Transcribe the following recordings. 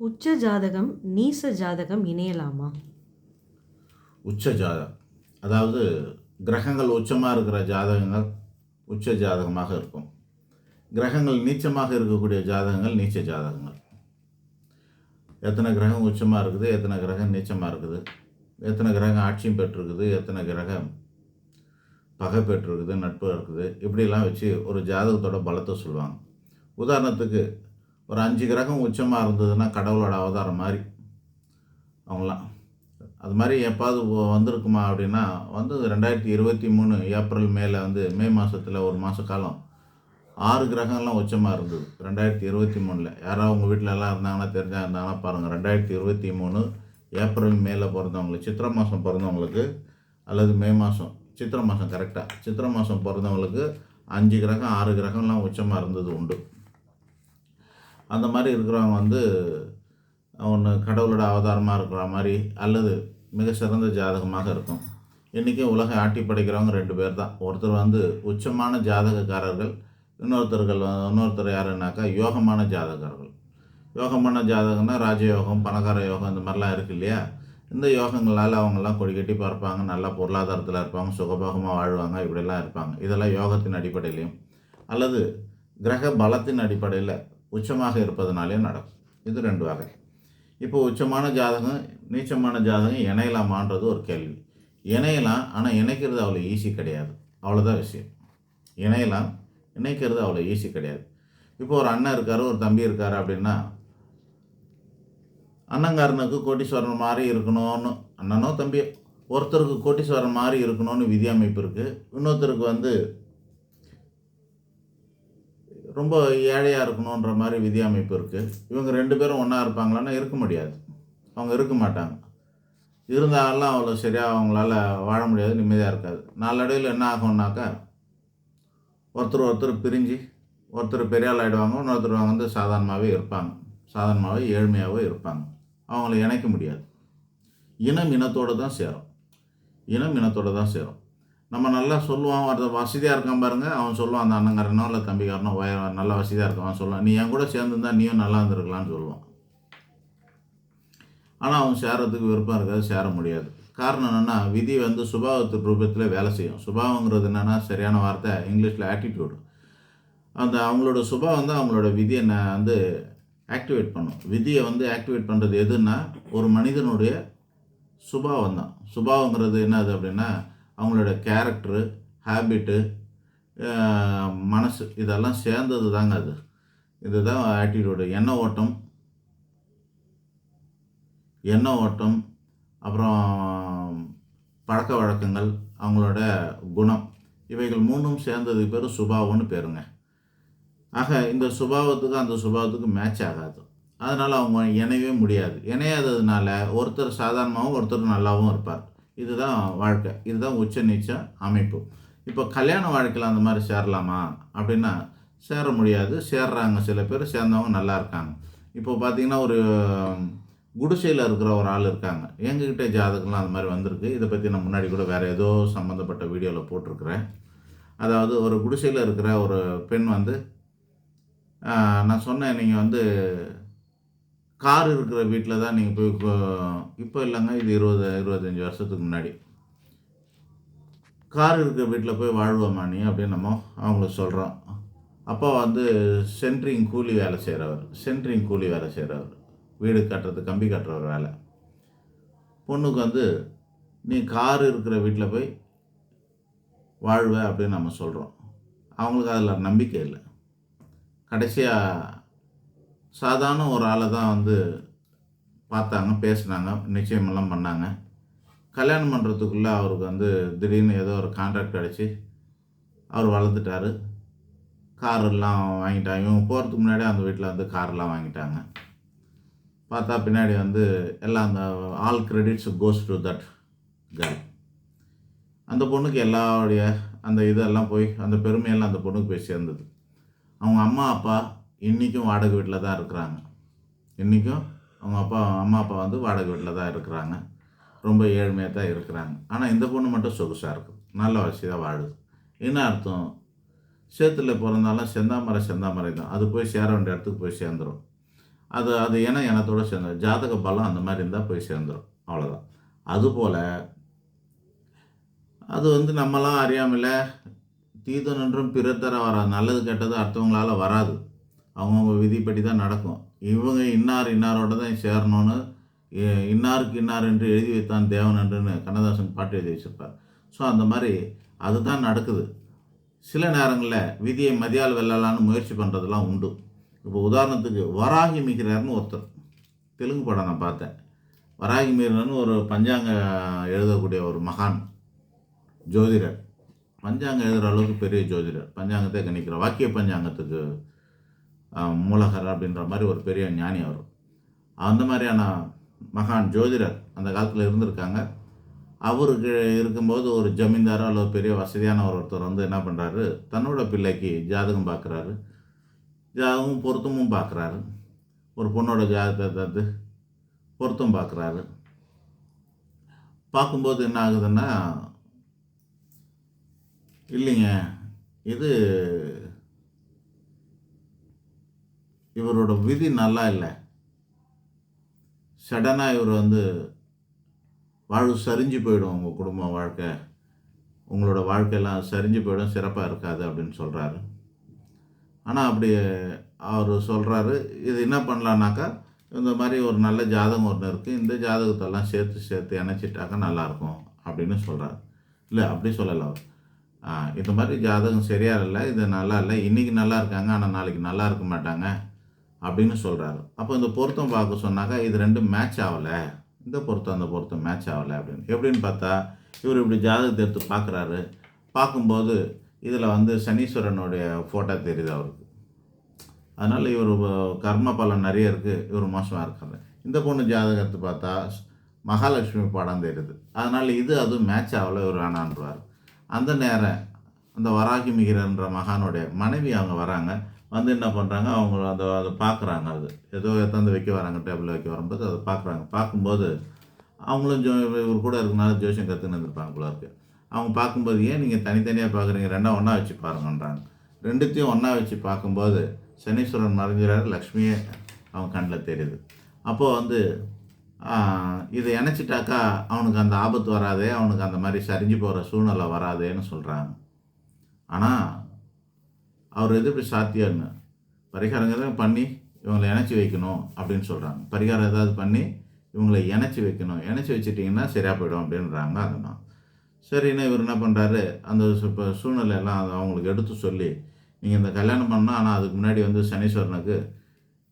உச்ச ஜாதகம் நீச ஜாதகம் இணையலாமா? உச்ச ஜாதகம் அதாவது கிரகங்கள் உச்சமாக இருக்கிற ஜாதகங்கள் உச்ச ஜாதகமாக இருக்கும். கிரகங்கள் நீச்சமாக இருக்கக்கூடிய ஜாதகங்கள் நீச்ச ஜாதகங்கள் எத்தனை கிரகம் உச்சமாக இருக்குது எத்தனை கிரகம் நீச்சமாக இருக்குது எத்தனை கிரகம் ஆட்சியும் பெற்றிருக்குது எத்தனை கிரகம் பகை பெற்றிருக்குது நட்பு இருக்குது இப்படிலாம் வச்சு ஒரு ஜாதகத்தோட பலத்தை சொல்லுவாங்க. உதாரணத்துக்கு ஒரு அஞ்சு கிரகம் உச்சமாக இருந்ததுன்னா கடவுளோட அவதாரம் மாதிரி. அவங்களாம். அது மாதிரி எப்பாவது வந்திருக்குமா அப்படின்னா வந்து ரெண்டாயிரத்தி இருபத்தி மூணு ஏப்ரல் மேலே வந்து மே மாதத்தில் ஒரு மாத காலம். ஆறு கிரகம்லாம் உச்சமாக இருந்தது ரெண்டாயிரத்தி இருபத்தி மூணில். யாராவது உங்கள் வீட்டில் எல்லாம் இருந்தாங்கன்னா தெரிஞ்சா இருந்தாங்கன்னா பாருங்கள் ரெண்டாயிரத்தி இருபத்தி மூணு ஏப்ரல் மேலே பிறந்தவங்களுக்கு சித்திரை மாதம் பிறந்தவங்களுக்கு அல்லது மே மாதம் சித்திரை மாதம் கரெக்டாக சித்திரை மாதம் பிறந்தவங்களுக்கு அஞ்சு கிரகம் ஆறு கிரகம்லாம் உச்சமாக இருந்தது உண்டு. அந்த மாதிரி இருக்கிறவங்க வந்து ஒன்று கடவுளோட அவதாரமாக இருக்கிற மாதிரி அல்லது மிக சிறந்த ஜாதகமாக இருக்கும். இன்றைக்கும் உலக ஆட்டி படைக்கிறவங்க ரெண்டு பேர் தான். ஒருத்தர் வந்து உச்சமான ஜாதகக்காரர்கள் இன்னொருத்தர்கள் இன்னொருத்தர் யாருன்னாக்கா யோகமான ஜாதகர்கள். யோகமான ஜாதகம்னா ராஜயோகம் பணக்கார யோகம் இந்த மாதிரிலாம் இருக்கு இல்லையா? இந்த யோகங்களால் அவங்கெல்லாம் கொடி கட்டி பறப்பாங்க நல்லா பொருளாதாரத்தில் இருப்பாங்க சுகபோகமாக வாழ்வாங்க இப்படிலாம் இருப்பாங்க. இதெல்லாம் யோகத்தின் அடிப்படையிலையும் அல்லது கிரக பலத்தின் அடிப்படையில் உச்சமாக இருப்பதனாலே நடக்கும். இது ரெண்டு வகை. இப்போ உச்சமான ஜாதகம் நீச்சமான ஜாதகம் இணையலாமான்றது ஒரு கேள்வி. இணையலாம் ஆனால் இணைக்கிறது அவ்வளோ ஈஸி கிடையாது. அவ்வளோதான் விஷயம். இணையலாம் இணைக்கிறது அவ்வளோ ஈஸி கிடையாது. இப்போ ஒரு அண்ணன் இருக்கார் ஒரு தம்பி இருக்கார் அப்படின்னா அண்ணங்காரனுக்கு கோட்டீஸ்வரன் மாதிரி இருக்கணும்னு அண்ணனோ தம்பியோ ஒருத்தருக்கு கோட்டீஸ்வரன் மாதிரி இருக்கணும்னு விதி அமைப்பு இருக்குது இன்னொருத்தருக்கு வந்து ரொம்ப ஏழையாக இருக்கணுன்ற மாதிரி விதி அமைப்பு இருக்குது இவங்க ரெண்டு பேரும் ஒன்றா இருப்பாங்களான்னா இருக்க முடியாது. அவங்க இருக்க மாட்டாங்க. இருந்தாலும் அவ்வளோ சரியாக அவங்களால வாழ முடியாது நிம்மதியாக இருக்காது. நாளடைவில் என்ன ஆகும்னாக்கா ஒருத்தர் ஒருத்தர் பிரிஞ்சு ஒருத்தர் பெரிய ஆகிடுவாங்க இன்னொருத்தர் வந்து சாதாரணமாகவே இருப்பாங்க. சாதாரணமாகவே ஏழ்மையாகவே இருப்பாங்க. அவங்கள இணைக்க முடியாது. இனம் இனத்தோடு தான் சேரும். இனம் இனத்தோடு தான் சேரும். நம்ம நல்லா சொல்லுவான் ஒருத்தர் வசதியாக இருக்கான் பாருங்கள் அவன் சொல்லுவான் அந்த அண்ணங்காரனோ இல்லை தம்பிக்காரனோ வய நல்லா வசதியாக இருக்கான் சொல்லுவான். நீ என் கூட சேர்ந்துருந்தா நீயும் நல்லா இருந்திருக்கலாம்னு சொல்லுவான். ஆனால் அவன் சேரத்துக்கு விருப்பம் இருக்காது சேர முடியாது. காரணம் என்னென்னா விதி வந்து சுபாவத்து ரூபத்தில் வேலை செய்யும். சுபாவங்கிறது என்னென்னா சரியான வார்த்தை இங்கிலீஷில் ஆட்டிடியூடு அந்த அவங்களோட சுபாவம் தான் அவங்களோட விதியை நான் வந்து ஆக்டிவேட் பண்ணும். விதியை வந்து ஆக்டிவேட் பண்ணுறது எதுன்னா ஒரு மனிதனுடைய சுபாவம் தான். சுபாவங்கிறது என்னது அப்படின்னா அவங்களோட கேரக்டரு ஹேபிட்டு மனசு இதெல்லாம் சேர்ந்தது தாங்க அது. இதுதான் ஆட்டிடியூடு எண்ண ஓட்டம். எண்ண ஓட்டம். அப்புறம் பழக்க வழக்கங்கள் அவங்களோட குணம். இவைகள் மூணும் சேர்ந்தது பேர் சுபாவம்னு பேருங்க. ஆக இந்த சுபாவத்துக்கு அந்த சுபாவத்துக்கு மேட்ச் ஆகாது. அதனால் அவங்க இணையவே முடியாது. இணையாததுனால ஒருத்தர் சாதாரணமாகவும் ஒருத்தர் நல்லாவும் இருப்பார். இதுதான் வாழ்க்கை இதுதான் உச்ச நீச்ச அமைப்பு. இப்போ கல்யாண வாழ்க்கையில் அந்த மாதிரி சேரலாமா? அப்படின்னா சேர முடியாது. சேர்றாங்க சில பேர் சேர்ந்தவங்க நல்லா இருக்காங்க. இப்போ பார்த்தீங்கன்னா ஒரு குடிசையில் இருக்கிற ஒரு ஆள் இருக்காங்க. எங்ககிட்ட ஜாதகம்லாம் அந்த மாதிரி வந்திருக்கு. இதை பற்றி நான் முன்னாடி கூட வேறு ஏதோ சம்மந்தப்பட்ட வீடியோவில் போட்டிருக்கிறேன். அதாவது ஒரு குடிசையில் இருக்கிற ஒரு பெண் வந்து நான் சொன்னேன் நீங்கள் வந்து கார் இருக்கிற வீட்டில் தான் நீங்கள் போய் இப்போ இல்லைங்க இது இருபது இருபத்தஞ்சி வருஷத்துக்கு முன்னாடி. கார் இருக்கிற வீட்டில் போய் வாழ்வோமா நீ? அப்படின்னு நம்ம அவங்களுக்கு சொல்கிறோம் அப்பா வந்து சென்ட்ரிங் கூலி வேலை செய்கிறவர் சென்ட்ரிங் கூலி வேலை செய்கிறவர் வீடு கட்டுறது கம்பி கட்டுறவர் வேலை. பொண்ணுக்கு வந்து நீ கார் இருக்கிற வீட்டில் போய் வாழ்வ அப்படின்னு நம்ம சொல்கிறோம் அவங்களுக்கு அதில் நம்பிக்கை இல்லை. கடைசியாக சாதாரண ஒரு ஆளை தான் வந்து பார்த்தாங்க பேசினாங்க நிச்சயமெல்லாம் பண்ணாங்க. கல்யாணம் பண்ணுறதுக்குள்ளே அவருக்கு வந்து திடீர்னு ஏதோ ஒரு கான்ட்ராக்ட் கிடச்சி அவர் வளர்ந்துட்டார். கார் எல்லாம் வாங்கிட்டாங்க. இவங்க போகிறதுக்கு முன்னாடி அந்த வீட்டில் வந்து கார்லாம் வாங்கிட்டாங்க. பார்த்தா பின்னாடி வந்து எல்லாம் அந்த all credits goes to that girl அந்த பொண்ணுக்கு எல்லாருடைய அந்த இதெல்லாம் போய் அந்த பெருமையெல்லாம் அந்த பொண்ணுக்கு போய் சேர்ந்தது. அவங்க அம்மா அப்பா இன்றைக்கும் வாடகை வீட்டில் தான் இருக்கிறாங்க. இன்றைக்கும் அவங்க அப்பா அம்மா அப்பா வந்து வாடகை வீட்டில் தான் இருக்கிறாங்க. ரொம்ப ஏழ்மையாக தான் இருக்கிறாங்க. ஆனால் இந்த பொண்ணு மட்டும் சொகுசாக இருக்குது நல்ல வசதியாக வாழுது. என்ன அர்த்தம்? சேத்துல பிறந்தாலும் செந்தாமரை செந்தாமரை தான். அது போய் சேர வேண்டிய இடத்துக்கு போய் சேர்ந்துடும் அது அது ஏன்னா இனத்தோடு சேர்ந்து ஜாதக பலம் அந்த மாதிரி இருந்தால் போய் சேர்ந்துடும் அவ்வளோதான் அதுபோல் அது வந்து நம்மலாம் அறியாமல் தீதனன்றும் பிறத்தர வராது. நல்லது கெட்டது அடுத்தவங்களால் வராது. அவங்கவுங்க விதிப்படி தான் நடக்கும். இவங்க இன்னார் இன்னாரோட தான் சேரணும்னு இ- இன்னாருக்கு இன்னார் என்று எழுதி வைத்தான் தேவன் என்றுன்னு கண்ணதாசன் பாட்டு எழுதி வச்சிருப்பார். ஸோ அந்த மாதிரி அதுதான் நடக்குது. சில நேரங்களில் விதியை மதியால் வெல்லலான்னு முயற்சி பண்ணுறதெல்லாம் உண்டு. இப்போ உதாரணத்துக்கு வராகி மிகிறார்னு ஒருத்தர். தெலுங்கு படம் நான் பார்த்தேன். வராகி மீரர்னு ஒரு பஞ்சாங்க எழுதக்கூடிய ஒரு மகான் ஜோதிடர். பஞ்சாங்கம் எழுதுகிற அளவுக்கு பெரிய ஜோதிடர். பஞ்சாங்கத்தை கணிக்கிற வாக்கிய பஞ்சாங்கத்துக்கு மூலகர் அப்படின்ற மாதிரி ஒரு பெரிய ஞானி அவர். அந்த மாதிரியான மகான் ஜோதிடர் அந்த காலத்தில் இருந்திருக்காங்க. அவருக்கு இருக்கும்போது ஒரு ஜமீன்தாரோ அல்லது பெரிய வசதியான ஒரு ஒருத்தர் வந்து என்ன பண்ணுறாரு தன்னோட பிள்ளைக்கு ஜாதகம் பார்க்குறாரு ஜாதகமும் பொருத்தமும் பார்க்குறாரு ஒரு பொண்ணோட ஜாதகத்தை தந்து பொருத்தம் பார்க்குறாரு பார்க்கும்போது என்ன ஆகுதுன்னா இல்லைங்க இது இவரோட விதி நல்லா இல்லை. சடனாக இவர் வந்து வாழ்வு சரிஞ்சு போயிடும் உங்கள் குடும்ப வாழ்க்கை. உங்களோட வாழ்க்கையெல்லாம் சரிஞ்சு போயிடும் சிறப்பாக இருக்காது அப்படின்னு சொல்கிறாரு ஆனால் அப்படி அவர் சொல்கிறாரு இது என்ன பண்ணலான்னாக்கா இந்த மாதிரி ஒரு நல்ல ஜாதகம் ஒன்று இருக்குது இந்த ஜாதகத்தெல்லாம் சேர்த்து சேர்த்து இணைச்சிட்டாக்கா நல்லாயிருக்கும் அப்படின்னு சொல்கிறார் இல்லை அப்படி சொல்லலை அவர். இந்த மாதிரி ஜாதகம் சரியாக இல்லை இது நல்லா இல்லை இன்றைக்கி நல்லா இருக்காங்க ஆனால் நாளைக்கு நல்லா இருக்க மாட்டாங்க. அப்படின்னு சொல்கிறாரு அப்போ இந்த பொருத்தம் பார்க்க சொன்னாக்கா இது ரெண்டும் மேட்ச் ஆகலை. இந்த பொருத்தம் அந்த பொருத்தம் மேட்ச் ஆகலை அப்படின்னு. எப்படின்னு பார்த்தா இவர் இப்படி ஜாதகத்தை எடுத்து பார்க்குறாரு. பார்க்கும்போது இதில் வந்து சனீஸ்வரனுடைய ஃபோட்டோ தெரியுது அவருக்கு. அதனால் இவர் கர்ம பலன் நிறைய இருக்குது இவர் மோசமாக இருக்காரு. இந்த பொண்ணு ஜாதகத்தை பார்த்தா மகாலட்சுமி படம் தெரியுது. அதனால் இது அதுவும் மேட்ச் ஆகலை இவர் வேணான்றார். அந்த நேரம் அந்த வராகி மிகிரன்ற மகானுடைய மனைவி அவங்க வராங்க. வந்து என்ன பண்ணுறாங்க அவங்க அந்த அதை பார்க்குறாங்க அது. ஏதோ எத்தாந்து வைக்க வராங்க டேபிளில் வைக்க வரும்போது அதை பார்க்குறாங்க. பார்க்கும்போது அவங்களும் ஜோ இவர் கூட இருக்கனால ஜோசியம் கற்றுன்னு இருந்திருப்பாங்க போல இருக்குது அவங்க பார்க்கும்போது ஏன் நீங்கள் தனித்தனியாக பார்க்குறீங்க? ரெண்டா ஒன்றா வச்சு பாருங்கன்றாங்க. ரெண்டுத்தையும் ஒன்றா வச்சு பார்க்கும்போது சனீஸ்வரன் மறைஞ்சிறாரு லக்ஷ்மியே அவன் கண்ணில் தெரியுது. அப்போது வந்து இதை இணைச்சிட்டாக்கா அவனுக்கு அந்த ஆபத்து வராதே அவனுக்கு அந்த மாதிரி சரிஞ்சு போகிற சூழ்நிலை வராதேன்னு சொல்கிறாங்க ஆனால் அவர் எது இப்படி சாத்தியம்னு? எதாவது பண்ணி இவங்களை இணைச்சி வைக்கணும் அப்படின்னு சொல்கிறாங்க பரிகாரம் ஏதாவது பண்ணி இவங்களை இணைச்சி வைக்கணும். இணைச்சி வச்சிட்டிங்கன்னா சரியாக போயிடும் அப்படின்றாங்க அதெல்லாம். சரின்னு இவர் என்ன பண்ணுறாரு அந்த இப்போ சூழ்நிலையெல்லாம் சூழ்நிலை எல்லாம் அவங்களுக்கு எடுத்து சொல்லி நீங்கள் இந்த கல்யாணம் பண்ணால் ஆனால் அதுக்கு முன்னாடி வந்து சனீஸ்வரனுக்கு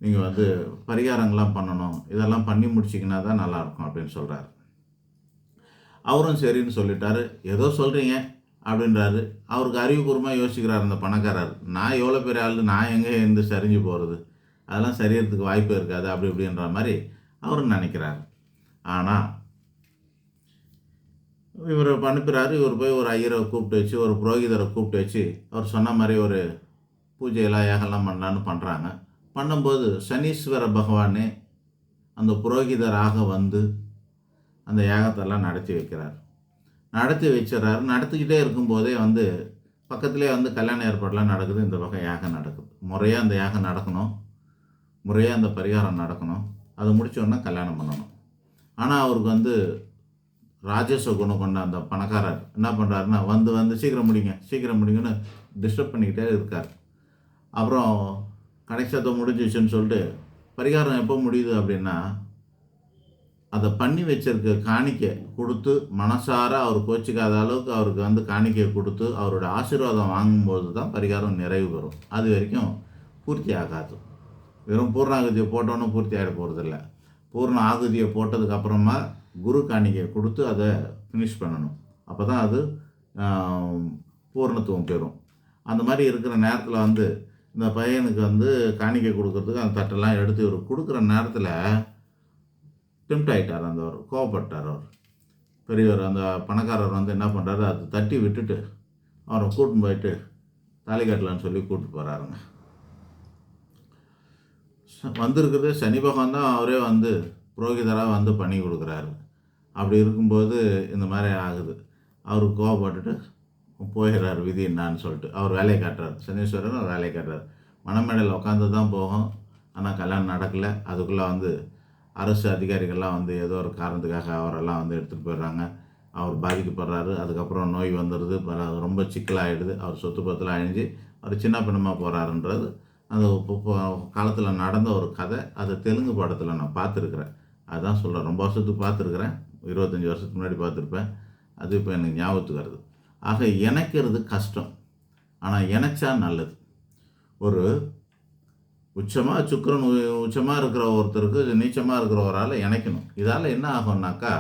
நீங்கள் வந்து பரிகாரங்கள்லாம் பண்ணணும். இதெல்லாம் பண்ணி முடிச்சிங்கன்னா தான் நல்லாயிருக்கும் அப்படின்னு சொல்கிறாரு அவரும் சரின்னு சொல்லிட்டாரு. ஏதோ சொல்கிறீங்க அப்படின்றாரு. அவருக்கு அறிவுபூர்வமாக யோசிக்கிறார் அந்த பணக்காரர். நான் எவ்வளோ பெரிய ஆள் நான் எங்கே இருந்து சரிஞ்சு போகிறது அதெல்லாம் சரியறதுக்கு வாய்ப்பு இருக்காது அப்படி இப்படின்ற மாதிரி அவர் நினைக்கிறார். ஆனால் இவர் அனுப்புகிறாரு இவர் போய் ஒரு ஐயரை கூப்பிட்டு வச்சு ஒரு புரோகிதரை கூப்பிட்டு வச்சு அவர் சொன்ன மாதிரி ஒரு பூஜையெல்லாம் ஏகெல்லாம் பண்ணலான்னு பண்ணுறாங்க பண்ணும்போது சனீஸ்வர பகவானே அந்த புரோகிதராக வந்து அந்த யாகத்தெல்லாம் நடத்தி வைக்கிறார். நடத்தி வச்சிடறாரு. நடத்திக்கிட்டே இருக்கும்போதே வந்து பக்கத்துலேயே வந்து கல்யாண ஏற்பாடெலாம் நடக்குது. இந்த பக்கம் யாகம் நடக்குது. முறையாக அந்த யாகம் நடக்கணும். முறையாக அந்த பரிகாரம் நடக்கணும். அது முடிச்ச கல்யாணம் பண்ணணும். ஆனால் அவருக்கு வந்து ராஜேஷ குணம் கொண்ட அந்த பணக்காரர் என்ன பண்ணுறாருன்னா வந்து வந்து சீக்கிரம் முடிங்க சீக்கிரம் முடிங்கன்னு டிஸ்டர்ப் பண்ணிக்கிட்டே இருக்கார். அப்புறம் கடைசியத்தை முடிஞ்சிச்சுன்னு சொல்லிட்டு பரிகாரம் எப்போ முடியுது அப்படின்னா அதை பண்ணி வச்சிருக்க காணிக்கை கொடுத்து மனசார அவர் கோச்சிக்காத அளவுக்கு அவருக்கு வந்து காணிக்கை கொடுத்து அவரோட ஆசீர்வாதம் வாங்கும்போது தான் பரிகாரம் நிறைவு பெறும். அது வரைக்கும் பூர்த்தி ஆகாது. வெறும் பூர்ணாகுதியை போட்டோன்னு பூர்த்தி ஆகிட போகிறதில்ல பூர்ண ஆகுதியை போட்டதுக்கப்புறமா குரு காணிக்கையை கொடுத்து அதை ஃபினிஷ் பண்ணணும். அப்போ தான் அது பூர்ணத்துவம் பெறும். அந்த மாதிரி இருக்கிற நேரத்தில் வந்து இந்த பையனுக்கு வந்து காணிக்கை கொடுக்கறதுக்கு அந்த தட்டெல்லாம் எடுத்து இவர் கொடுக்குற நேரத்தில் டெம்ட் ஆகிட்டார் அந்த அவர் கோவப்பட்டார் அவர். பெரியவர் அந்த பணக்காரர் வந்து என்ன பண்ணுறாரு அதை தட்டி விட்டுட்டு அவரை கூட்டின்னு போயிட்டு தாலி கட்டலான்னு சொல்லி கூப்பிட்டு போகிறாருங்க வந்திருக்கிறது சனி பகவான் தான் அவரே வந்து புரோகிதராக வந்து பண்ணி கொடுக்குறாரு. அப்படி இருக்கும்போது இந்த மாதிரி ஆகுது. அவர் கோவப்பட்டுட்டு போயிடுறாரு விதி என்னான்னு சொல்லிட்டு. அவர் வேலையை காட்டுறாரு. சனீஸ்வரன் அவர் வேலையை காட்டுறாரு. மணமேடையில் உட்காந்து தான் போகும். ஆனால் கல்யாணம் நடக்கலை. அதுக்குள்ளே வந்து அரசு அதிகாரிகள்லாம் வந்து ஏதோ ஒரு காரணத்துக்காக அவரெல்லாம் வந்து எடுத்துகிட்டு போயிடுறாங்க. அவர் பாதிக்கப்படுறாரு. அதுக்கப்புறம் நோய் வந்துடுது. பல ரொம்ப சிக்கலாகிடுது அவர் சொத்து பத்தில் அழிஞ்சு அவர் சின்ன பின்னமாக போகிறாருன்றது அந்த காலத்தில் நடந்த ஒரு கதை. அது தெலுங்கு படத்தில் நான் பார்த்துருக்குறேன். அதுதான் சொல்கிறேன் ரொம்ப வருஷத்துக்கு பார்த்துருக்குறேன். இருபத்தஞ்சி வருஷத்துக்கு முன்னாடி பார்த்துருப்பேன். அது இப்போ எனக்கு ஞாபகத்துக்கு வருது. ஆக இணைக்கிறது கஷ்டம். ஆனால் இணைச்சா நல்லது. ஒரு உச்சமாக சுக்கரன் உச்சமாக இருக்கிற ஒருத்தருக்கு நீச்சமாக இருக்கிற ஒரு ஆளை இணைக்கணும். இதால் என்ன ஆகும்னாக்கா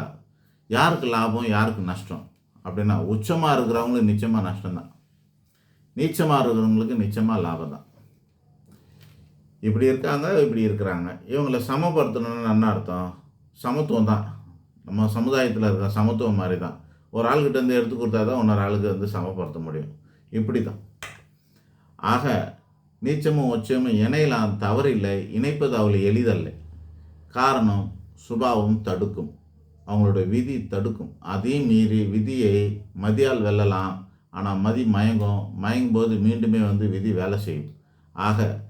யாருக்கு லாபம் யாருக்கு நஷ்டம்? அப்படின்னா உச்சமாக இருக்கிறவங்களுக்கு நிச்சயமாக நஷ்டம்தான். நீச்சமாக இருக்கிறவங்களுக்கு நிச்சயமாக லாபம் தான் இப்படி இருக்காங்க இப்படி இருக்கிறாங்க. இவங்களை சமப்படுத்தணும்னு என்ன அர்த்தம்? சமத்துவம் தான் நம்ம சமுதாயத்தில் இருக்கிற சமத்துவம் மாதிரி தான் ஒரு ஆள்கிட்ட இருந்து எடுத்து கொடுத்தா தான் இன்னொரு ஆளுக்கு வந்து சமப்படுத்த முடியும். இப்படி தான் ஆக நீச்சமும் உச்சமும் இணையலாம் தவறில்லை இணைப்பது அவளை எளிதல்ல. காரணம் சுபாவம் தடுக்கும். அவங்களோட விதி தடுக்கும். அதையும் மீறி விதியை மதியால் வெல்லலாம். ஆனால் மதி மயங்கும். மயங்கும் போது மீண்டுமே வந்து விதி வேலை செய்யும். ஆக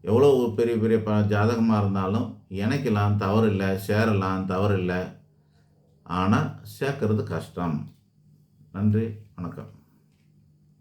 எவ்வளோ ஒரு பெரிய பெரிய ப ஜாதகமாக இருந்தாலும் இணைக்கலாம் தவறில்லை சேரலாம் தவறில்லை. ஆனால் சேர்க்கறது கஷ்டம். நன்றி வணக்கம்.